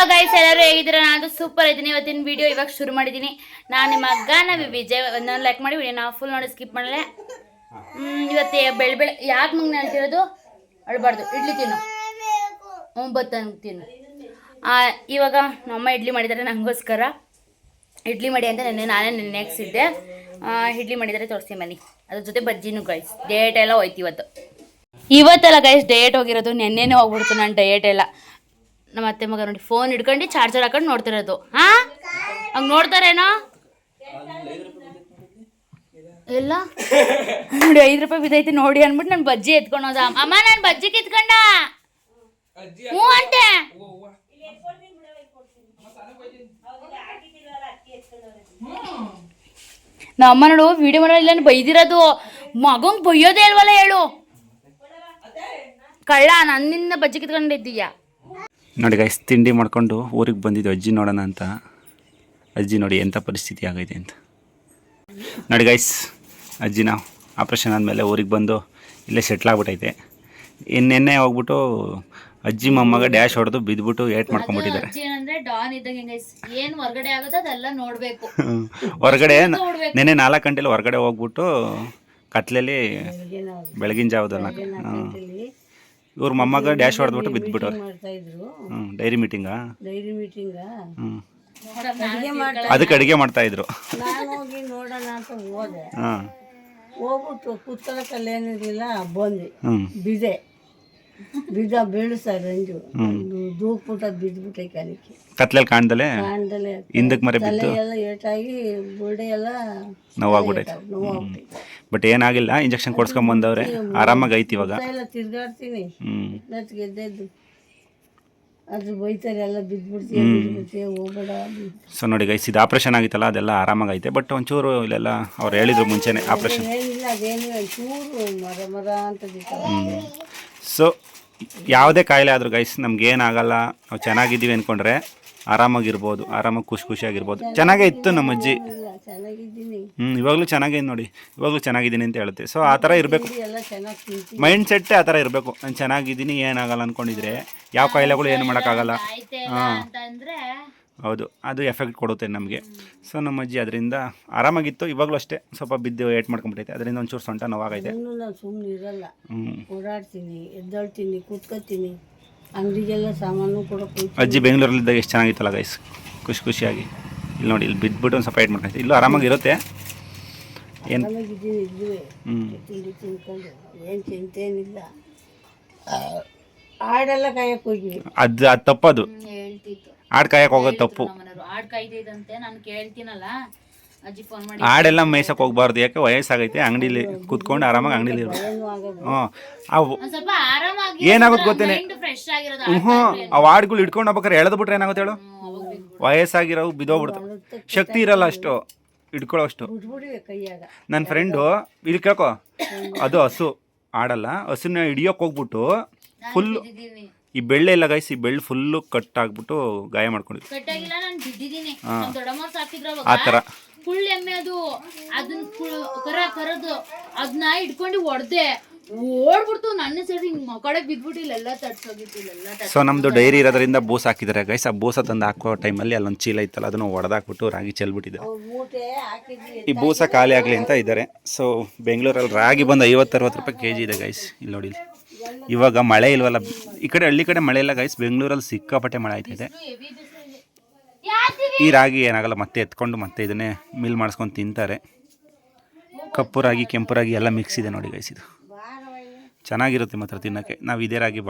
Hello guys ಎಲ್ಲರೂ ಹೇಗಿದ್ದೀರಾ? ನಾನು ಸೂಪರ್ ಇದ್ದೀನಿ. ಇವತ್ತಿನ ವಿಡಿಯೋ ಇವಾಗ ಶುರು ಮಾಡಿದ್ದೀನಿ. ನಾನು ನಿಮ್ಮ ಅಗ್ಗನ ವಿಜಯ್ ಒಂದೊಂದು ಲೈಕ್ ಮಾಡಿ ವಿಡಿಯೋ ನಾವು ಫುಲ್ ನೋಡಿ ಸ್ಕಿಪ್ ಮಾಡಲೆ. ಇವತ್ತು ಬೆಳೆ ಬೆಳೆ ಯಾಕೆ ಮಗ್ನ ಹೇಳ್ತಿರೋದು ಅಳ್ಬಾರ್ದು. ಇಡ್ಲಿ ತಿನ್ನು. ಒಂಬತ್ತು ತಿನ್ನು. ಇವಾಗ ನಮ್ಮ ಇಡ್ಲಿ ಮಾಡಿದ್ದಾರೆ ನನಗೋಸ್ಕರ ಇಡ್ಲಿ ಮಾಡಿ ಅಂತ ನೆನ್ನೆ ನಾನೇ ನೆನ್ನೆ ಹಾಕ್ಸಿದ್ದೆ ಇಡ್ಲಿ ಮಾಡಿದರೆ ತೋರಿಸ್ತೀನಿ ಬನ್ನಿ. ಅದ್ರ ಜೊತೆ ಬಜ್ಜಿನೂ ಗೈಸ್ ಡೇಟ್ ಎಲ್ಲ ಹೋಯ್ತು ಇವತ್ತು. ಇವತ್ತೆಲ್ಲ ಗೈಸ್ ಡಯಟ್ ಹೋಗಿರೋದು. ನೆನ್ನೆನೇ ಹೋಗ್ಬಿಡ್ತು ನಾನು ಡಯಟ್ ಎಲ್ಲ. ನಮ್ಮ ಅತ್ತೆ ಮಗ ನೋಡಿ ಫೋನ್ ಹಿಡ್ಕೊಂಡು ಚಾರ್ಜರ್ ಹಾಕೊಂಡು ನೋಡ್ತಿರೋದು. ಹಾ? ಹಂಗೆ ನೋಡ್ತಾರೇನೋ? ಎಲ್ಲ ನೋಡಿ, ಐದು ರೂಪಾಯಿ ಬಿದ್ದೈತಿ ನೋಡಿ ಅನ್ಬಿಟ್ಟು ನಾನು ಬಜ್ಜಿ ಎತ್ಕೊಂಡೋದ ಅಮ್ಮ, ನಾನು ಬಜ್ಜಿ ಕಿತ್ಕೊಂಡ ಹ್ಞೂ ಅಂತೆ. ನಮ್ಮ ನೋಡು ವಿಡಿಯೋ ಮಾಡೋ ಇಲ್ಲ ಬೈದಿರೋದು. ಮಗಂಗ್ ಬೈಯೋದೇ ಇಲ್ವಲ್ಲ ಹೇಳು. ಕಳ್ಳ, ನನ್ನಿಂದ ಬಜ್ಜಿ ಕಿತ್ಕೊಂಡಿದ್ದೀಯ ನೋಡಿ ಗೈಸ್ ತಿಂಡಿ ಮಾಡ್ಕೊಂಡು ಊರಿಗೆ ಬಂದಿದ್ದು ಅಜ್ಜಿ ನೋಡೋಣ ಅಂತ. ಅಜ್ಜಿ ನೋಡಿ ಎಂಥ ಪರಿಸ್ಥಿತಿ ಆಗೈತೆ ಅಂತ. ನೋಡಿ ಗೈಸ್ ಅಜ್ಜಿನ ನಾವು ಆಪ್ರೇಷನ್ ಆದಮೇಲೆ ಊರಿಗೆ ಬಂದು ಇಲ್ಲೇ ಸೆಟ್ಲ್ ಆಗ್ಬಿಟ್ಟೈತೆ. ಇನ್ನೆನ್ನೆ ಹೋಗ್ಬಿಟ್ಟು ಅಜ್ಜಿ ಮೊಮ್ಮಗ ಡ್ಯಾಶ್ ಹೊಡೆದು ಬಿದ್ದುಬಿಟ್ಟು ಏಟ್ ಮಾಡ್ಕೊಂಡ್ಬಿಟ್ಟಿದ್ದಾರೆ ಅಜ್ಜಿ ಏನಂದ್ರೆ ಡಾನ್ ಇದ್ದಂಗೆ guys. ಏನ್ ಹೊರಗಡೆ ನಿನ್ನೆ ಅದೆಲ್ಲ ನೋಡ್ಬೇಕು. ಹೊರಗಡೆ ನೋಡ್ಬೇಕು. ನೆನ್ನೆ ನಾಲ್ಕು ಗಂಟೆಲಿ ಹೊರಗಡೆ ಹೋಗ್ಬಿಟ್ಟು ಕತ್ಲೆಯಲ್ಲಿ ಬೆಳಗಿನ ಜಾವದಲ್ಲ. ಇವ್ರ ಮೊಮ್ಮಗ ಡ್ಯಾಶ್ ಹೊಡೆದ್ಬಿಟ್ಟು ಬಿದ್ದುಬಿಟ್ಟು ಮಾಡ್ತಾ ಇದ್ರು ಹ್ಞೂ ಡೈರಿ ಮೀಟಿಂಗಾ ಡೈರಿ ಮೀಟಿಂಗ ಹ್ಞೂ ನೋಡಮ್ಮ, ಅಡಿಗೆ ಮಾಡ್ತಾ ಅದಕ್ಕೆ ಅಡುಗೆ ಮಾಡ್ತಾ ಇದ್ರು ನಾನು ಹೋಗಿ ನೋಡೋಣ ಅಂತ ಹೋದೆ. ಹಾಂ. ಹೋಗ್ಬಿಟ್ಟು ಕೂತ್ಕೊಳ್ಳೋಕಲ್ಲಿ ಏನಿರಲಿಲ್ಲ ಬಂದ್ವಿ. ಹ್ಞೂ ಬಿದೆ ಬಿದ್ದ ಬೀಳಿಸ್ತಾರೆ ರಂಜು ದೂಕ್ಬಿಟ್ಟು ಅದು ಬಿದ್ದುಬಿಟ್ಟೆ ಕಾಲಕ್ಕೆ ಕತ್ಲಲ್ಲಿ ಕಾಣ್ದಲೆ? ಕಾಣ್ದಲೆ. ಹಿಂದಕ್ಕೆ ಮರೆ ತಲೆ ಬಿದ್ದು? ಎಲ್ಲ ಏಟಾಗಿ ಬುಡೆ ಎಲ್ಲ ನೋವಾಗ್ಬಿಟ್ಟೈತೆ. ನೋವಾಗ್ಬಿಟ್ಟೈತೆ ಬಟ್ ಏನಾಗಿಲ್ಲ ಇಂಜೆಕ್ಷನ್ ಕೊಡ್ಸ್ಕೊಂಬಂದವ್ರೆ ಆರಾಮಾಗಿ ಐತಿ ಇವಾಗ. ಎಲ್ಲ ತಿರ್ಗಾಡ್ತೀನಿ. ನೆತ್ ಗೆದ್ದೆದ್ದು. ಅದು ಬೈತಾರೆ ಎಲ್ಲ ಬಿದ್ದುಬಿಡ್ತೀಯ ಬಿದ್ದುಬಿಡ್ತೀಯ ಹೋಗ್ಬೇಡ ಸೊ ನೋಡಿ ಗೈಸ್ ಇದು ಆಪ್ರೇಷನ್ ಆಗಿತ್ತಲ್ಲ ಅದೆಲ್ಲ ಆರಾಮಾಗೈತೆ ಬಟ್ ಒಂಚೂರು ಇಲ್ಲೆಲ್ಲ ಅವ್ರು ಹೇಳಿದ್ರು ಮುಂಚೆನೆ ಆಪ್ರೇಷನ್ ಏನಿಲ್ಲ ಅದೇನು ಚೂರು ಮರ ಮರ ಅಂತ ಬಿದ್ದಾವೆ. ಸೊ ಯಾವುದೇ ಕಾಯಿಲೆ ಆದರೂ ಗೈಸ್ ನಮ್ಗೆ ಏನಾಗಲ್ಲ. ನಾವು ಚೆನ್ನಾಗಿದ್ದೀವಿ ಅಂದ್ಕೊಂಡ್ರೆ ಆರಾಮಾಗಿರ್ಬೋದು ಆರಾಮಾಗಿ ಖುಷಿ ಖುಷಿಯಾಗಿರ್ಬೋದು. ಚೆನ್ನಾಗೇ ಇತ್ತು ನಮ್ಮ ಅಜ್ಜಿ. ಹ್ಞೂ ಇವಾಗಲೂ ಚೆನ್ನಾಗಿದೆ ನೋಡಿ. ಇವಾಗಲೂ ಚೆನ್ನಾಗಿದ್ದೀನಿ ಅಂತ ಹೇಳುತ್ತೆ. ಸೊ ಆ ಥರ ಇರಬೇಕು. ಮೈಂಡ್ ಸೆಟ್ಟೇ ಆ ಥರ ಇರಬೇಕು. ನಾನು ಚೆನ್ನಾಗಿದ್ದೀನಿ ಏನಾಗಲ್ಲ ಅಂದ್ಕೊಂಡಿದ್ರೆ ಯಾವ ಕಾಯಿಲೆಗಳು ಏನು ಮಾಡೋಕ್ಕಾಗಲ್ಲ. ಹಾಂ. ಹೌದು. ಅದು ಎಫೆಕ್ಟ್ ಕೊಡುತ್ತೆ ನಮಗೆ. ಸೊ ನಮ್ಮ ಅಜ್ಜಿ ಅದರಿಂದ ಆರಾಮಾಗಿತ್ತು. ಇವಾಗಲೂ ಅಷ್ಟೇ ಸ್ವಲ್ಪ ಬಿದ್ದು ಏಟ್ ಮಾಡ್ಕೊಂಡ್ಬಿಟ್ಟೈತೆ. ಅದರಿಂದ ಒಂಚೂರು ಸೊಂಟ ನೋವಾಗೈತೆ. ಇನ್ನೂ ನಾನು ಸುಮ್ಮನೆ ಇರಲ್ಲ. ಓಡಾಡ್ತೀನಿ ಎದ್ದಾಳ್ತೀನಿ ಕೂತ್ಕೊತೀನಿ. ಅಂಗಡಿಗೆಲ್ಲ ಸಾಮಾನು ಕೂಡ ಕೂತ್ ಅಜ್ಜಿ ಬೆಂಗಳೂರಲ್ಲಿದ್ದಾಗ ಎಷ್ಟು ಚೆನ್ನಾಗಿತ್ತಲ್ಲ ಗೈಸ್ ಖುಷಿ ಖುಷಿಯಾಗಿ. ಇಲ್ಲಿ ನೋಡಿ ಇಲ್ಲಿ ಬಿದ್ದುಬಿಟ್ಟು ಒಂದು ಸ್ವಲ್ಪ ಏಟ್ ಮಾಡ್ಕೊಂತ ಇಲ್ಲೂ ಆರಾಮಾಗಿರುತ್ತೆ ಏನು? ಚೆನ್ನಾಗಿದ್ದೀನಿ ಇದ್ದುವೆ. ಹ್ಞೂ ತಿಂಡಿ ತಿನ್ಕೊಂಡು. ಏನು ಚಿಂತೇನಿಲ್ಲ ಹಾಡೆಲ್ಲ ಕಾಯಕ್ಕೆ ಹೋಗಿವಿ. ಅದು ಅದು ತಪ್ಪದು. ಹೇಳ್ತಿತ್ತು. ಆಡ್ ಕಾಯಕ್ಕೆ ಹೋಗೋದು ತಪ್ಪು. ನಮ್ಮನೆಯವ್ರು ಆಡ್ ಕಾಯ್ತಿದಂತೆ ನಾನು ಕೇಳ್ತೀನಲ್ಲ. ಅಜ್ಜಿ ಫೋನ್ ಮಾಡಿ ಆಡೆಲ್ಲ ಮೇಯ್ಸಕ್ಕೆ ಹೋಗ್ಬಾರ್ದು. ಯಾಕೆ? ವಯಸ್ಸಾಗೈತೆ ಅಂಗಡಿಲಿ ಕುತ್ಕೊಂಡು ಆರಾಮಾಗಿ ಅಂಗಡಿಲಿ ಇರ್ಬೇಕು. ಹ್ಞೂ ಅವು ಸ್ವಲ್ಪ ಆರಾಮಾಗಿ ಏನಾಗುತ್ತೆ ಗೊತ್ತೇನೆ? ಫ್ರೆಶ್ ಆಗಿರೋದು ಹ್ಞೂ ಅವು ಆಡ್ಗಳು ಇಟ್ಕೊಂಡು ಹೋಗ್ಬೇಕಾರೆ ಎಳೆದು ಬಿಟ್ರೆ ಏನಾಗುತ್ತೆ ಹೇಳು? ವಯಸ್ಸಾಗಿರೋ ಬಿದ್ದೋಗ್ಬಿಡ್ತಾವೆ ಶಕ್ತಿ ಇರಲ್ಲ ಅಷ್ಟು. ಹಿಡ್ಕೊಳ್ಳೋ ಅಷ್ಟು ನನ್ನ ಫ್ರೆಂಡು ಇಲ್ಲಿ ಕೇಳ್ಕೊ. ಅದು ಹಸು. ಆಡಲ್ಲ. ಹಸುನ ಹಿಡಿಯೋಕೆ ಹೋಗ್ಬಿಟ್ಟು ಫುಲ್ ಈ ಬೆಳ್ಳೆ ಇಲ್ಲ ಗೈಸ್ ಈ ಬೆಳ್ಳು ಫುಲ್ಲು ಕಟ್ ಆಗ್ಬಿಟ್ಟು ಗಾಯ ಮಾಡ್ಕೊಂಡಿದ್ವಿ. ಕಟ್ಟಾಗಿಲ್ಲ ನಾನು ಬಿದ್ದಿದ್ದೀನಿ. ನಮ್ ದೊಡ್ಡಮ್ಮ ಸಾಕಿದ್ರ ಆ ಥರ ಫುಲ್ ಎಮ್ಮೆ ಅದು. ಅದನ್ನ full ಕರ ಕರದು ಅದನ್ನ ಇಟ್ಕೊಂಡು ಹೊಡ್ದೆ ಓಡ್ಬಿಡ್ತು. ನನ್ನ ಸೈಡ್ ಹಿಂಗ್ ಮಕ್ಕಡೆ ಎಲ್ಲ ಇಲ್ಲೆಲ್ಲ ತಡ್ಸೋಗಿತ್ತು ಇಲ್ಲೆಲ್ಲ ತಡ್ಸ್- ಸೊ ನಮ್ಮದು ಡೈರಿ ಇರೋದ್ರಿಂದ ಬೋಸ್ ಹಾಕಿದ್ದಾರೆ ಗೈಸ್ ಆ ಬೂಸ ತಂದು ಹಾಕೋ ಟೈಮಲ್ಲಿ ಅಲ್ಲೊಂದು ಚೀಲ ಇತ್ತಲ್ಲ ಅದನ್ನು ಹೊಡೆದಾಕ್ಬಿಟ್ಟು ರಾಗಿ ಚೆಲ್ಬಿಟ್ಟಿದ್ದಾರೆ. ಈ ಬೂಸ ಖಾಲಿ ಆಗಲಿ ಅಂತ ಇದ್ದಾರೆ. ಸೊ ಬೆಂಗಳೂರಲ್ಲಿ ರಾಗಿ ಬಂದು ಐವತ್ತರವತ್ತು ರೂಪಾಯಿ ಕೆ ಜಿ ಇದೆ ಗೈಸ್ ಇಲ್ಲಿ ನೋಡಿ ಇಲ್ಲಿ. ಇವಾಗ ಮಳೆ ಇಲ್ವಲ್ಲ? ಈ ಕಡೆ, ಹಳ್ಳಿ ಕಡೆ ಮಳೆ ಇಲ್ಲ ಗೈಸ್ ಬೆಂಗಳೂರಲ್ಲಿ ಸಿಕ್ಕಾಪಟ್ಟೆ ಮಳೆ ಆಯ್ತೈತೆ. ಈ ರಾಗಿ ಏನಾಗಲ್ಲ, ಮತ್ತೆ ಎತ್ಕೊಂಡು ಮತ್ತೆ ಇದನ್ನೇ ಮಿಲ್ ಮಾಡಿಸ್ಕೊಂಡು ತಿಂತಾರೆ. ಕಪ್ಪು ರಾಗಿ ಕೆಂಪು ರಾಗಿ ಎಲ್ಲ ಮಿಕ್ಸ್ ಇದೆ ನೋಡಿ ಗೈಸ್ ಇದು. ಚೆನ್ನಾಗಿರುತ್ತೆ ಮಾತ್ರ ತಿನ್ನೋಕ್ಕೆ. ನಾವು ಇದೇ ರಾಗಿ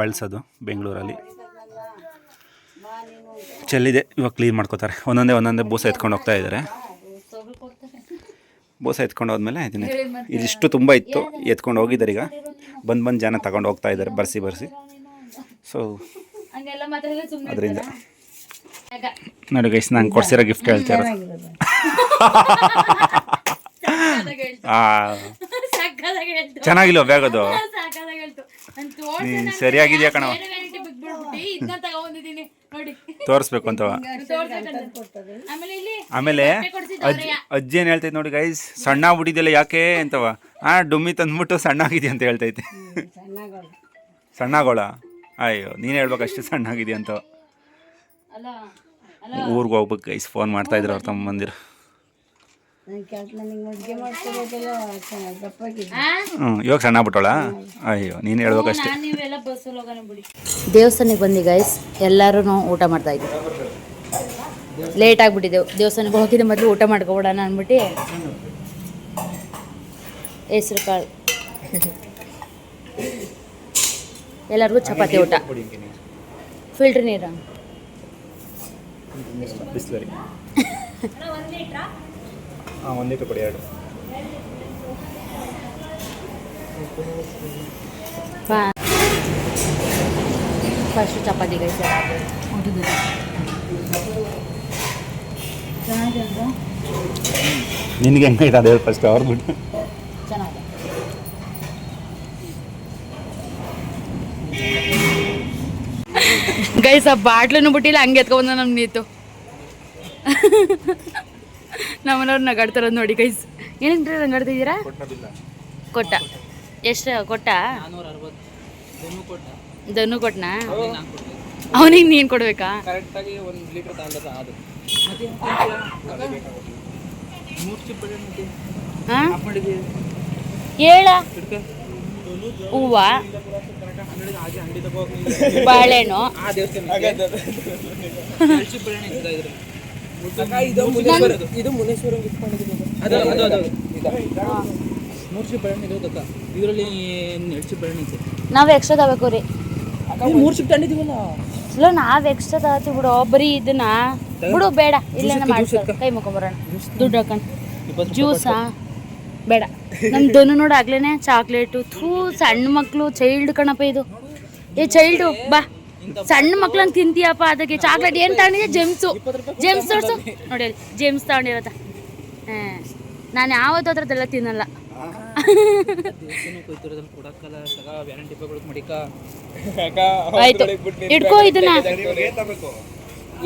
ಬಳಸೋದು ಬೆಂಗಳೂರಲ್ಲಿ. ಚೆಲ್ಲಿದೆ. ಇವಾಗ ಕ್ಲೀನ್ ಮಾಡ್ಕೋತಾರೆ. ಒಂದೊಂದೇ ಒಂದೊಂದೇ ಬೂಸ ಎತ್ಕೊಂಡು ಹೋಗ್ತಾ ಇದ್ದಾರೆ. ಬೂಸ ಎತ್ಕೊಂಡು ಹೋದ್ಮೇಲೆ ಇದನ್ನ. ಇದಿಷ್ಟು ತುಂಬ ಇತ್ತು. ಎತ್ಕೊಂಡು ಹೋಗಿದ್ದಾರೆ ಈಗ. ಬಂದು ಬಂದು ಜನ ತಗೊಂಡು ಹೋಗ್ತಾ ಇದ್ದಾರೆ. ಬರ್ಸಿ ಬರ್ಸಿ. ಸೊ ಅದರಿಂದ. ನೋಡಿ ಗೈಸ್ ನಂಗೆ ಕೊಡ್ಸಿರೋ ಗಿಫ್ಟ್ ಹೇಳ್ತಾರೆ ಸರಿಯಾಗಿದೆಯಾ ಚೆನ್ನಾಗಿಲ್ವ ಬ್ಯಾಗ್ ಅದು? ನಾನು ಸರಿಯಾಗಿದ್ಯಾ ಕಣವ ತೋರಿಸ್ಬೇಕು ಅಂತವ ಆಮೇಲೆ ಅಜ್ಜಿ ಅಜ್ಜಿ ಏನು ಹೇಳ್ತೈತೆ ನೋಡಿ ಗೈಸ್ ಸಣ್ಣ ಆಗ್ಬಿಟ್ಟಿದ್ಯಲ್ಲ ಯಾಕೆ ಅಂತವ? ಆ ಡುಮ್ಮಿ ತಂದ್ಬಿಟ್ಟು ಸಣ್ಣ ಆಗಿದೆಯಾ ಅಂತ ಹೇಳ್ತೈತೆ. ಸಣ್ಣ ಸಣ್ಣಗೋಳ? ಅಯ್ಯೋ ನೀನು ಹೇಳ್ಬೇಕು ಅಷ್ಟು ಸಣ್ಣ ಆಗಿದೆಯಾ ಅಂತ ಊರಿಗೆ ಹೋಗ್ಬೇಕು ಗೈಸ್ ಫೋನ್ ಮಾಡ್ತಾ ಇದ್ರು ಅವ್ರ ತಮ್ಮ ಬಂದಿರು ಹ್ಞೂ ಇವಾಗ ಸಣ್ಣ ಬಿಟ್ಟೋಳ ಅಯ್ಯೋ ನೀನು ಹೇಳ್ಬೇಕಷ್ಟೇ ದೇವಸ್ಥಾನಕ್ಕೆ ಬಂದಿ ಗೈಸ್ ಎಲ್ಲರೂ ಊಟ ಮಾಡ್ತಾ ಇದ್ವಿ. ಲೇಟ್ ಆಗಿಬಿಟ್ಟಿದ್ದೆವು ದೇವಸ್ಥಾನಕ್ಕೆ ಹೋಗಿದ್ದೆ ಮೊದಲು ಊಟ ಮಾಡ್ಕೊಬಿಡೋಣ ಅಂದ್ಬಿಟ್ಟು. ಹೆಸ್ರು ಕಾಳು. ಎಲ್ಲರಿಗೂ ಚಪಾತಿ ಊಟ. ಫಿಲ್ಟ್ರ್ ನೀರು. ಬಿಸ್ಲರಿ. ಹಾಂ ಒಂದು ಲೀಟ್ರ್ ಕೊಡಿ ಎರಡು ಫಸ್ಟ್ ಚಪಾತಿ ಅಲ್ವಾ? ನಿನಗೆ ಹೆಂಗೆ ಅದು ಹೇಳಿ ಫಸ್ಟ್ ಅವ್ರು ಬಿಟ್ಟು? ಚೆನ್ನಾಗಿದೆ. ಗೈಸ್ ಆ ಬಾಟ್ಲನ್ನು ಬಿಟ್ಟಿಲ್ಲ ಹಂಗೆ ಎತ್ಕೊಂಬಂದ ನಮ್ಗೆ ನೀತು. ನಮ್ಮನವ್ರು ನಗಾಡ್ತಾರದು ನೋಡಿ ಗೈಸ್ ಏನಂದ್ರೆ ನಗಾಡ್ತಿದ್ದೀರಾ ಕೊಟ್ಟ. ಎಷ್ಟು ಕೊಟ್ಟ? ಧನು ಕೊಟ್ಟನಾ ಅವನಿಗೆ ನೀನು ಕೊಡ್ಬೇಕಾ? ಹೇಳ. ಹೂವ. ಬಾಳೆಹಣ್ಣು ಆ ದೇವಸ್ಥಾನ ಚಿಪ್ ಬಿರಿಯಾನಿ ಇದೆ ಮುನೇಶ್ವರ ಮುನೇಶ್ವರ ಇದರಲ್ಲಿ ನಾವು ಎಕ್ಸ್ಟ್ರಾ ತಗೋಬೇಕು ರೀ. ಮೂರು ಶಿಫ್ಟ್ ತಗೊಂಡಿದ್ದೀವಲ್ಲ ಇಲ್ಲ ನಾವ್ ಎಕ್ಸ್ಟ್ರಾ ತಗೋತೀವಿ ಬಿಡು. ಬರೀ ಇದನ್ನ. ಬಿಡು ಬೇಡ. ಇಲ್ಲೇನ ಕೈ ಕೈ ಮುಕೊಂಬರೋಣ ದುಡ್ಡು ಹಾಕೊಂಡು. ಜ್ಯೂಸಾ. ಬೇಡ. ನಮ್ ದೊನು ನೋಡಿ ಆಗ್ಲೇನೆ ಚಾಕ್ಲೇಟು. ಥೂ ಸಣ್ಣ ಮಕ್ಳು ಚೈಲ್ಡ್ ಕಣಪ್ಪ ಇದು. ಏ ಚೈಲ್ಡು ಬಾ. ಸಣ್ಣ ಮಕ್ಳಂಗ್ ತಿಂತೀಯಪ್ಪ ಅದಕ್ಕೆ ಚಾಕ್ಲೇಟ್ ಏನ್ ತಗೊಂಡಿದೆ ಜೆಮ್ಸು. ಜೆಮ್ಸ್ ತೋರ್ಸು. ನೋಡಿ ಜೆಮ್ಸ್ ತಗೊಂಡಿರತ್ತ. ಹಾಂ. ನಾನು ಯಾವತ್ತು ಅದ್ರದ್ದೆಲ್ಲ ತಿನ್ನಲ್ಲ ಆಯ್ತು. ಇಟ್ಕೋ ಇದನ್ನ.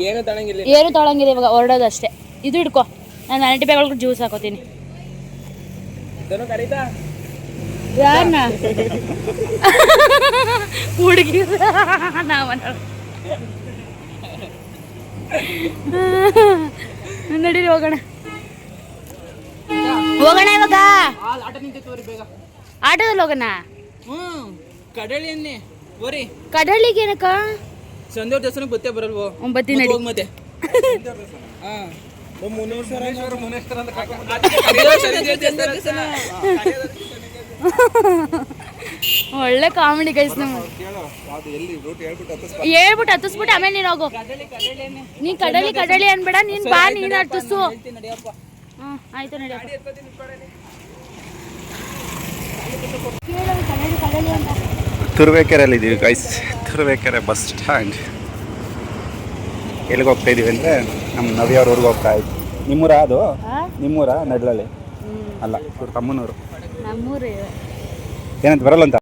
ಏನು ತಣಂಗಿಲ್ಲ ಏನು ತೊಳಂಗಿದೆ ಇವಾಗ ಹೊರಡೋದಷ್ಟೇ ಇದು ಇಟ್ಕೋ ನಾನು ವ್ಯಾರಂಟಿ ಬ್ಯಾಗ್ ಜ್ಯೂಸ್ ಹಾಕೋತೀನಿ. ಯಾರನ್ನ ಹುಡುಗಿ ನಾವ ನಡೀರಿ ಹೋಗೋಣ. ಹೋಗೋಣ ಇವಾಗ? ಹಾಲು ಆಟ ನಿಂತೈತೆ ತೋರಿ ಬೇಗ. ಆಟೋದಲ್ಲಿ ಹೋಗೋಣ? ಕಡಳಿ ಎಣ್ಣೆ ಕಡಲಿಗೆ ಏನಕ್ಕ? ಸಂದೋರ್ ದೇವಸ್ಥಾನಕ್ಕೆ ಬತ್ತೆ ಬರಲ್ವೋ? ಒಂಬತ್ತಿ ನಡಿ. ಹೋಗ್ ಮತ್ತೆ. ಹಾಂ. ಒಳ್ಳೆ ಕಾಮಿಡಿ ಗೈಸ್ ನಮ್ಮ ಹೇಳ್ಬಿಟ್ಟು ಹತ್ತಿಸ್ಬಿಟ್ಟು ಆಮೇಲೆ ನೀನು ಹೋಗು. ನೀ ಕಡಲಿ ಕಡಲಿ ಅನ್ಬೇಡ ನೀನ್ ಬಾ ನೀನ್ ಹತ್ತಿಸು. ಹ್ಮ್ ಆಯ್ತು ನಡಿಯಪ್ಪ. ತುರುವೇಕೆರೆಯಲ್ಲಿ ಇದ್ದೀವಿ ಗೈಸ್ ತುರುವೇಕೆರೆ ಬಸ್ ಸ್ಟ್ಯಾಂಡ್ ಎಲ್ಲಿಗೆ ಹೋಗ್ತಾ ಇದೀವಿ ಅಂದ್ರೆ ನಮ್ಮ ನವಿಯವ್ರ ಊರಿಗೆ ಹೋಗ್ತಾ ಇದ್ವಿ. ನಿಮ್ಮೂರ ಅದು? ನಿಮ್ಮೂರ ನಡ್ಲಲ್ಲಿ ಅಲ್ಲ ಇವ್ರ ತಮ್ಮನೂರು. ನಮ್ಮೂರು ಏನಂತ ಬರಲ್ಲ ಅಂತ.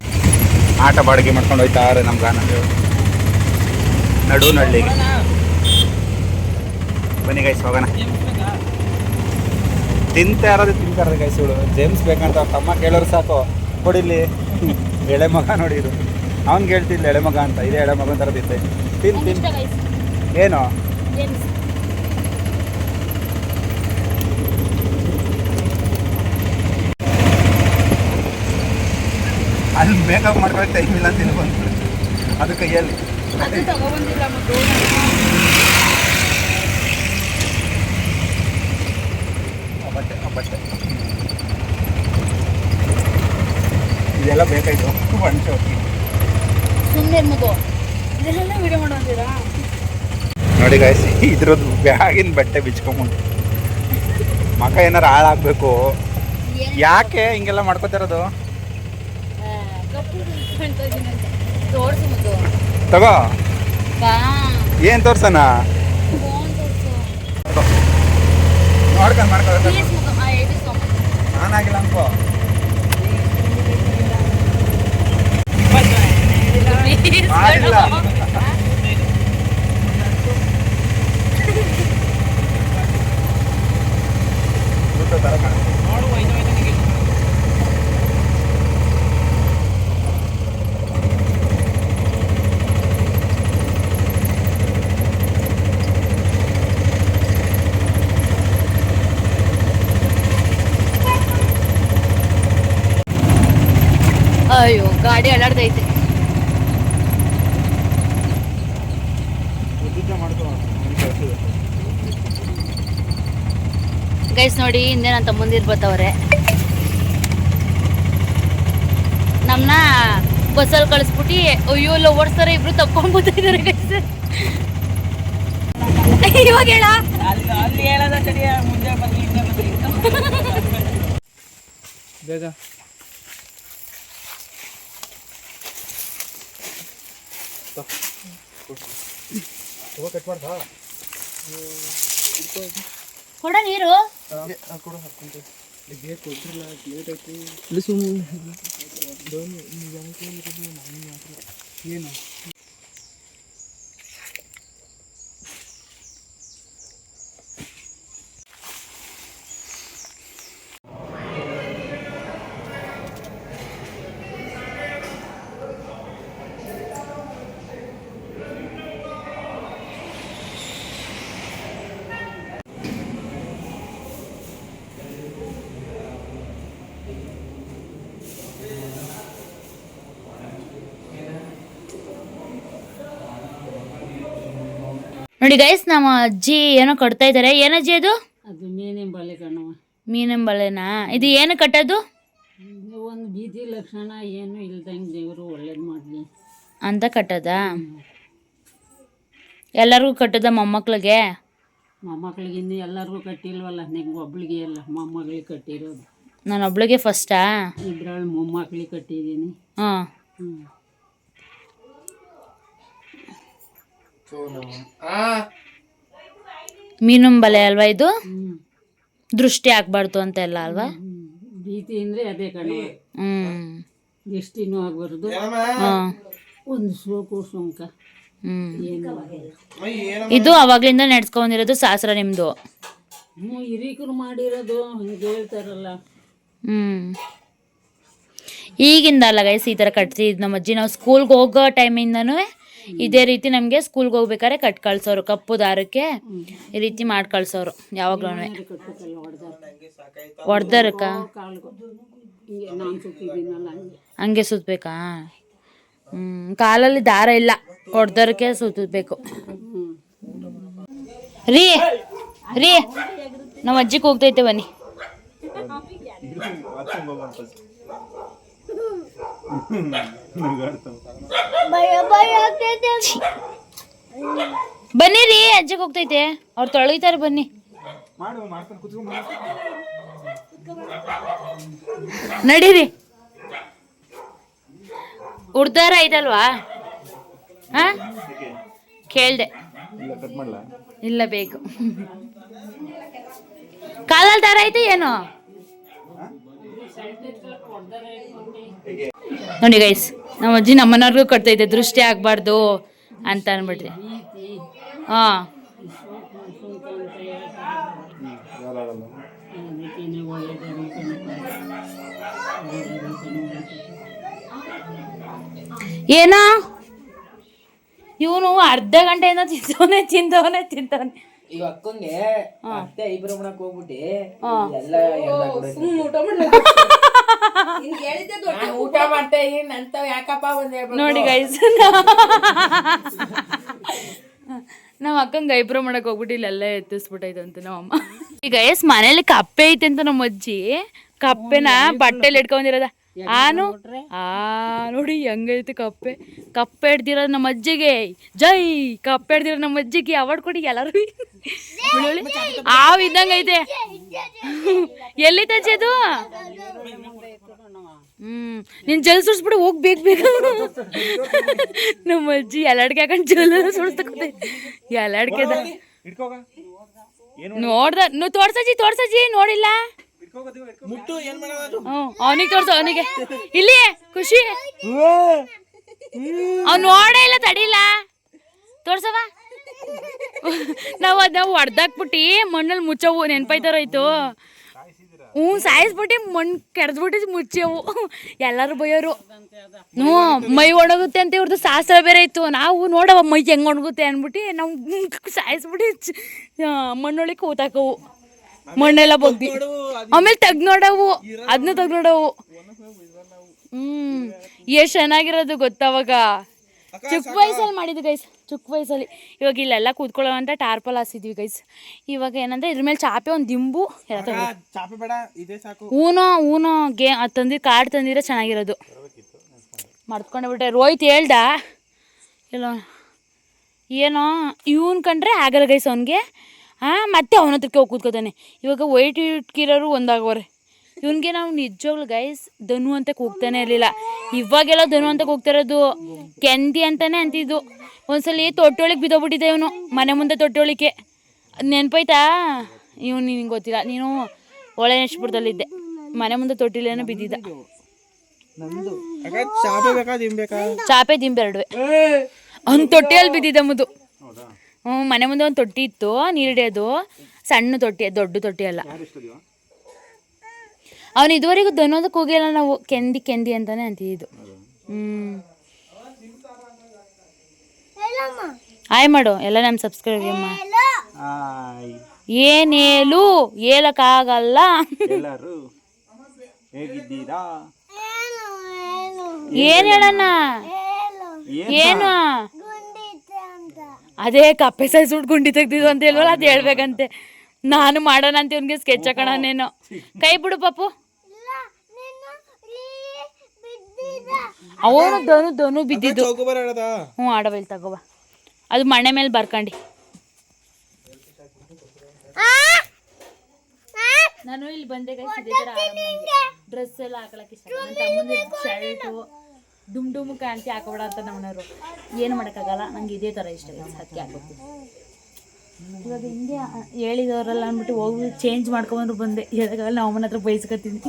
ಆಟ ಬಾಡಿಗೆ ಮಾಡ್ಕೊಂಡು ಹೋಯ್ತಾರೆ ನಮ್ಮ ಗಾನ ನಡು ನಳ್ಳಿಗೆ. ಬನ್ನಿ ಗೈಸ್ ಹೋಗೋಣ. ತಿಂತಾ ಯಾರಾದ್ರೂ ತಿಂತಾ ಇರೋದು ಗೈಸ್ ಇವಳು. ಜೇಮ್ಸ್ ಬೇಕಂತ ಅವ್ರ ತಮ್ಮ ಕೇಳೋರು ಸಾಕು. ಕೊಡಿಲಿ ಎಳೆ ಮಗ ನೋಡಿ ಇದು. ಅವ್ನು ಕೇಳ್ತಿಲ್ಲ ಎಳೆ ಮಗ ಅಂತ. ಇದೇ ಎಳೆ ಮಗ ಥರ ತಿಂತ ತಿನ್ ತಿನ್. ಏನು? ಅಲ್ಲಿ ಮೇಕಪ್ ಮಾಡ್ಕೊಳ್ಳೋಕೆ ಟೈಮ್ ಇಲ್ಲ ಅಂತ ತಿನ್ಕೊಂಡು ಅದು ಕೈಯಲ್ಲಿ ಬಟ್ಟೆ ಬಟ್ಟೆ. ಇದೆಲ್ಲ ಬೇಕಾಯ್ತು. ಒನ್ ಶೋಕಿ ಸುಮ್ಮನೆ ಮಗು ಇದೆಲ್ಲ ವಿಡಿಯೋ ಮಾಡೋಂದಿರಾ ನೋಡಿ ಗಾಯ್ಸ್ ಇದ್ರದ್ದು ಬ್ಯಾಗಿನ ಬಟ್ಟೆ ಬಿಚ್ಕೊಂಬಿಟ್ಟು ಮಕ ಏನಾರು ಹಾಳಾಗಬೇಕು. ಯಾಕೆ ಹಿಂಗೆಲ್ಲ ಮಾಡ್ಕೋತಿರೋದು ತೋರ್ಸು ಮಗು ತಗೋ. ಬಾ. ಏನು ತೋರ್ಸಣ? ಫೋನ್ ತೋರ್ಸು. ನೋಡ್ಕೊಂಡು ಮಾಡ್ಕೋ ಪ್ಲೀಸ್ ಮಗು ಆ ನಾನಾಗಿಲ್ಲ ಅನ್ಕೋ. ಪ್ಲೀಸ್ ಮಾಡಿಲ್ಲ. ಊಟ ಥರ ಕಾಣುತ್ತೆ. ನೋಡು ಐದು ಐದು ನಿಗೆ ಗಾಡಿ ಅಲ್ಲಾಡ್ತೈತೆ ಗೈಸ್ ನೋಡಿ ಹಿಂದೆ ನನ್ನ ತಮ್ಮಂದಿರು ಬರ್ತಾವ್ರೆ. ನಮ್ಮನ್ನ ಬಸ್ಸಲ್ಲಿ ಕಳಿಸ್ಬಿಟ್ಟು ಅಯ್ಯೋ ಇಲ್ಲ ಓಡಿಸ್ತಾರೆ ಇಬ್ರು ತಪ್ಕೊಂಡ್ಬಿಡ್ತಾ ಇದಾರೆ ಗೈಸ್ ಇವಾಗ ಹೇಳ. ಅಲ್ಲಿ ಕಟ್ ಹೇಳೋದ ಕೊಡ ನೀರು. ನೋಡಿ ಗೈಸ್ ನಮ್ಮ ಅಜ್ಜಿ ಏನೋ ಕಟ್ತಾ ಇದ್ದಾರೆ ಏನಜ್ಜಿ ಅದು? ಅದು ಮೇನೆ ಬಲೆ ಕಣವ ಮೀನಂಬಳೆನಾ ಇದು ಏನು ಕಟ್ಟೋದು? ಒಂದು ಬೀದಿ ಲಕ್ಷಣ ಏನು ಇಲ್ದಂಗೆ ದೇವರು ಒಳ್ಳೇದು ಮಾಡಲಿ. ಅಂತ ಕಟ್ಟೋದಾ? ಎಲ್ಲರಿಗೂ ಕಟ್ಟದ ಮೊಮ್ಮಕ್ಳಿಗೆ? ಮೊಮ್ಮಕ್ಳಿಗೆ ಇನ್ನು ಎಲ್ಲರಿಗೂ ಕಟ್ಟಿಲ್ವಲ್ಲ ನಿಂಗೆ ಒಬ್ಳಿಗೆ ಎಲ್ಲ ಮೊಮ್ಮಗಳಿಗೆ ಕಟ್ಟಿರೋದು. ನಾನು ಒಬ್ಳಿಗೆ ಫಸ್ಟಾ ಇಬ್ಬರಲ್ಲಿ ಮೊಮ್ಮಕ್ಳಿಗೆ ಕಟ್ಟಿದ್ದೀನಿ. ಹಾಂ. ಹ್ಞೂ ಮೀನಂಬಳೆ ಅಲ್ವಾ ಇದು? ದೃಷ್ಟಿ ಆಗ್ಬಾರ್ದು ಅಂತ ಎಲ್ಲ ಅಲ್ವಾ ಭೀತಿ ಅಂದರೆ ಅದೇ ಕಣೆ. ಹ್ಮ್. ದೃಷ್ಟಿನೂ ಆಗಬಾರ್ದು? ಹಾಂ. ಒಂದು ಸೋಕು ಸೋಂಕ ಹ್ಮ್. ಏನು? ಇದು ಅವಾಗ್ಲಿಂದ ನಡ್ಸ್ಕೊಂಡಿರೋದು ಸಾಸ್ರ ನಿಮ್ದು. ಹ್ಞೂ ಹಿರೀಕರು ಮಾಡಿರೋದು ಹಂಗೆ ಹೇಳ್ತಾರಲ್ಲ. ಹ್ಮ್. ಈಗಿಂದ ಅಲ್ಲ ಗೈಸ್ ಈ ಥರ ಕಟ್ತಿದ್ದು ನಮ್ಮ ಅಜ್ಜಿ ನಾವು ಸ್ಕೂಲ್ಗೆ ಹೋಗೋ ಟೈಮಿಂದನೂ ಇದೇ ರೀತಿ ನಮಗೆ ಸ್ಕೂಲ್ಗೆ ಹೋಗ್ಬೇಕಾದ್ರೆ ಕಟ್ ಕಳ್ಸೋರು ಕಪ್ಪು ದಾರಕ್ಕೆ ಈ ರೀತಿ ಮಾಡಿ ಕಳ್ಸೋರು ಯಾವಾಗ್ಲೂ ಹೊಡ್ದಾರಕ್ಕ ಹಂಗೆ ಸುತ್ತಬೇಕಾ ಹ್ಞೂ ಕಾಲಲ್ಲಿ ದಾರ ಇಲ್ಲ ಹೊಡ್ದರಕ್ಕೆ ಸುತ್ತಬೇಕು ರೀ ರೀ ನಮ್ಮ ಅಜ್ಜಿಗೆ ಹೋಗ್ತೈತೆ ಬನ್ನಿ ಬನ್ನಿ ರೀ ಅಜ್ಜಿಗೆ ಹೋಗ್ತೈತೆ. ಅವ್ರು ತೊಳಗಿತಾರೆ ಬನ್ನಿ. ನಡೀರಿ. ಉಡ್ದಾರ ಐತಲ್ವಾ? ಹಾ? ಕೇಳ್ದೆ. ಇಲ್ಲ ಬೇಕು. ಕಾಲಲ್ಲಿ ದಾರ ಐತೆ ಏನು? ನೋಡಿ ಗೈಸ್ ನಮ್ಮ ಅಜ್ಜಿ ನಮ್ಮನವ್ರಿಗೂ ಕೊಡ್ತೈತೆ ದೃಷ್ಟಿ ಆಗಬಾರ್ದು ಅಂತ ಅನ್ಬಿಟ್ರಿ ಹಾ. ಏನ? ಇವನು ಅರ್ಧ ಗಂಟೆಯಿಂದ ತಿಂತವನೆ ತಿಂತವನೆ ತಿಂತವನೆ. ಈಗ ಅಕ್ಕಂಗೆ ಅತ್ತೆ ಇಬ್ರು ಮಾಡಕ್ ಹೋಗ್ಬಿಟ್ಟು ಹಾ. ಎಲ್ಲ ಊಟ ಮಾಡ್ತಾ ಇದೀನಿ ಅಂತವ್ ಯಾಕಪ್ಪ ಒಂದ್ ಹೇಳ್ಬೇಕು? ನೋಡಿ ಗೈಸ್ ನಮ್ಮ ಅಕ್ಕನ ಐಬ್ರೋ ಮಾಡಕ್ ಹೋಗ್ಬಿಟ್ಟು ಇಲ್ಲೆಲ್ಲ ಎತ್ತಿಸ್ಬಿಟ್ಟೈತೆ ಅಂತ ನಮ್ಮಮ್ಮ ಈಗ ಎಸ್ ಮನೇಲಿ ಕಪ್ಪೆ ಐತೆ ಅಂತ ನಮ್ಮ ಅಜ್ಜಿ. ಕಪ್ಪೆನ ಬಟ್ಟೆಲಿ ಇಟ್ಕೊಂಡಿರೋದ. ಆನು? ಆ ನೋಡಿ ಹೆಂಗೈತೆ ಕಪ್ಪೆ. ಕಪ್ಪೆ ಹಿಡ್ದಿರೋ ನಮ್ಮ ಅಜ್ಜಿಗೆ. ಜೈ ಕಪ್ಪೆ ಹಿಡ್ದಿರೋ ನಮ್ಮ ಅಜ್ಜಿಗೆ. ಅವಾರ್ಡ್ ಕೊಡಿ ಎಲ್ಲರೂ. ಹಾವು ಇದ್ದಂಗೆ ಐತೆ ಎಲ್ಲಿದೆ ಅಜ್ಜಿ ಅದು? ಹ್ಮ್ ನೀನ್ ಜಲ್ ಸುಡ್ಸ್ಬಿಡು ಹೋಗ್ ಬೇಗ ಬೇಗ. ನಮ್ಮ ಅಜ್ಜಿ ಎಲ್ಲಡ್ಕೆ ಹಾಕೊಂಡು ಜಲ್ ಸುಡ್ಸ್ತಕ್ಕೆ ಎಲ್ಲಡ್ಕೆದ ನೋಡ್ದ ನೀವು ತೋರ್ಸಜ್ಜಿ ತೋರ್ಸಜ್ಜಿ ನೋಡಿಲ್ಲ? ಮುಟ್ಟು ಏನ್ ಮಾಡೋದು ಅವನಿಗೆ ತೋರ್ಸು ಅವನಿಗೆ. ಇಲ್ಲಿ ಖುಷಿ. ಅವ್ನು ನೋಡೇ ಇಲ್ಲ ತಡಿಲ್ಲ. ತೋರ್ಸವ ನಾವು ಅದ್ ನಾವು ಹೊಡ್ದಾಕ್ಬಿಟ್ಟಿ ಮಣ್ಣಲ್ಲಿ ಮುಚ್ಚವು ನೆನ್ಪಾಯ್ತಾರೋಯ್ತು ಹ್ಞೂ ಸಾಯಿಸ್ಬಿಟ್ಟು ಮಣ್ಣು ಕೆಡ್ದ್ಬಿಟ್ಟು ಮುಚ್ಚವು. ಎಲ್ಲರೂ ಬೈಯೋರು. ಹ್ಞೂ ಮೈ ಒಣಗುತ್ತೆ ಅಂತ ಇವ್ರದ್ದು ಸಾಸ್ರ ಬೇರೆ ಇತ್ತು. ನಾವು ನೋಡವ ಮೈ ಹೆಂಗೆ ಒಣಗುತ್ತೆ ಅಂದ್ಬಿಟ್ಟು ನಾವು ಸಾಯಿಸ್ಬಿಟ್ಟು ಮಣ್ಣೊಳಗೆ ಕೂತಾಕವು. ಮಣ್ಣೆಲ್ಲ ಬಗ್ದಿ ಆಮೇಲೆ ತೆಗ್ದು ನೋಡವು ಅದನ್ನ ತೆಗ್ದು ನೋಡವು. ಹ್ಮ್. ಎಷ್ಟು ಚೆನ್ನಾಗಿರೋದು ಗೊತ್ತವಾಗ? ಚಿಕ್ಕ ವಯಸ್ಸಲ್ಲಿ ಮಾಡಿದ್ವಿ ಗೈಸ್ ಚಿಕ್ಕ ವಯಸ್ಸಲ್ಲಿ. ಇವಾಗ ಇಲ್ಲೆಲ್ಲ ಕೂತ್ಕೊಳ್ಳೋ ಅಂತ ಟಾರ್ಪಲ್ ಹಾಸಿದ್ವಿ ಗೈಸ್ ಇವಾಗ ಏನಂದ್ರೆ ಇದ್ರ ಮೇಲೆ ಚಾಪೆ ಒಂದು ದಿಂಬು ಊನೋ ಊನೋ ಗೇ ಅದು ತಂದಿ ಕಾರ್ಡ್ ತಂದಿರ ಚೆನ್ನಾಗಿರೋದು. ಮರ್ತ್ಕೊಂಡೆ ಬಿಟ್ಟೆ ರೋಹಿತ್ ಹೇಳ್ದ? ಇಲ್ಲ. ಏನೋ ಇವನ್ ಕಂಡ್ರೆ ಆಗಲ್ಲ ಗೈಸ್ ಅವನಿಗೆ. ಹಾಂ ಮತ್ತೆ ಅವನ ಹತ್ರಕ್ಕೆ ಹೋಗಿ ಕೂತ್ಕೋತಾನೆ. ಇವಾಗ ವೈಟ್ ಇಟ್ಕಿರೋರು ಒಂದಾಗವ್ರೆ ಇವನಿಗೆ ನಾವು ನಿಜವಾಗ್ಲು ಗೈಸ್ ಧನು ಅಂತ ಹೋಗ್ತಾನೆ ಇರಲಿಲ್ಲ. ಇವಾಗೆಲ್ಲ ಧನು ಅಂತ ಹೋಗ್ತಾ ಇರೋದು ಕೆಂದಿ ಅಂತಾನೆ ಅಂತಿದ್ದು. ಒಂದ್ಸಲಿ ತೊಟ್ಟೊಳಿಗೆ ಬಿದ್ದೋಗ್ಬಿಟ್ಟಿದ್ದೆ ಇವನು ಮನೆ ಮುಂದೆ ತೊಟ್ಟೊಳಿಕೆ ನೆನಪೈತಾ? ಇವನು ನಿನಗೆ ಗೊತ್ತಿಲ್ಲ. ನೀನು ಇದ್ದೆ ಮನೆ ಮುಂದೆ ತೊಟ್ಟಿಲೇನೋ ಬಿದ್ದಿದ್ದ. ಚಾಪೆ ದಿಂಬೆರಡುವೆ ಅವ್ನು ತೊಟ್ಟಿಯಲ್ಲಿ ಬಿದ್ದಿದ್ದ ಮುದು ಹ್ಞೂ ಮನೆ ಮುಂದೆ ಒಂದು ತೊಟ್ಟಿ ಇತ್ತು ನೀರು ಹಿಡಿಯೋದು ಸಣ್ಣ ತೊಟ್ಟಿ ದೊಡ್ಡ ತೊಟ್ಟಿ ಅಲ್ಲ. ಅವನು ಇದುವರೆಗೂ ದನೋದಕ್ಕೆ ಹೋಗಿಲ್ಲ ನಾವು ಕೆಂದಿ ಕೆಂದಿ ಅಂತಾನೆ ಅಂತಿದ್ದು ಹ್ಞೂ ಆಯ್ ಮಾಡು ಎಲ್ಲ ನಮ್ಮ ಸಬ್ಸ್ಕ್ರೈಬ್ ಅಮ್ಮ ಹಾಯ್. ಏನೇಲು ಹೇಳಕ್ಕಾಗಲ್ಲ. ಎಲ್ಲರೂ ಹೇಗಿದ್ದೀರಾ? ಏನು ಹೇಳಣ್ಣ? ಏನು ಅದೇ ಕಪ್ಪೆ ಸೈಜ್ ಗುಂಡಿ ತೆಗ್ದಿದ್ದು ಅಂತ ಹೇಳ್ವಲ್ಲ ಅದು ಹೇಳ್ಬೇಕಂತೆ. ನಾನು ಮಾಡೋಣ ಅಂತ ಇವ್ನಿಗೆ ಸ್ಕೆಚ್ ಹಾಕೋಣನೇನೋ ಕೈ ಬಿಡು ಪಾಪು. ಅವನು ದನು ದನು ಬಿದ್ದಿದ್ದು. ಹ್ಞೂ ಆಡಬೈಲ್ ತಗೋಬ ಅದು ಮಣೆ ಮೇಲೆ ಬರ್ಕಂಡು. ನಾನು ಇಲ್ಲಿ ಬಂದೆ ಡ್ರೆಸ್ ಎಲ್ಲ ಹಾಕೊಳಕ್ಕೆ ಇಷ್ಟ ನನ್ನ ಶರ್ಟು. ಡುಮ್ ಡುಮ್ ಕಾಂತಿ ಹಾಕೋಬೇಡ ಅಂತ ನಮ್ಮನವರು ಏನು ಮಾಡೋಕ್ಕಾಗಲ್ಲ, ನಂಗೆ ಇದೇ ಥರ ಇಷ್ಟ ಇದೆ ಅದಕ್ಕೆ ಇವಾಗ ಹಿಂಗೆ ಹೇಳಿದವರಲ್ಲ ಅಂದ್ಬಿಟ್ಟು ಹೋಗಿ ಚೇಂಜ್ ಮಾಡ್ಕೊಂಬಂದ್ರು ಬಂದೆ. ಹೇಳೋಕ್ಕಾಗಲ್ಲ ನಾವು ಅಮ್ಮನ ಹತ್ರ ಬೈಸ್ಕೊತೀನಿ.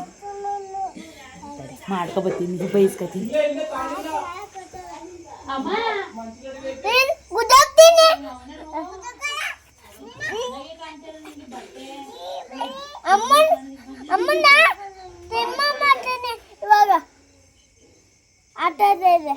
ಮಾಡ್ಕೊಬತ್ತೀನಿ ಬೈಸ್ಕೊತೀನಿ. ಆಟ ಇದೆ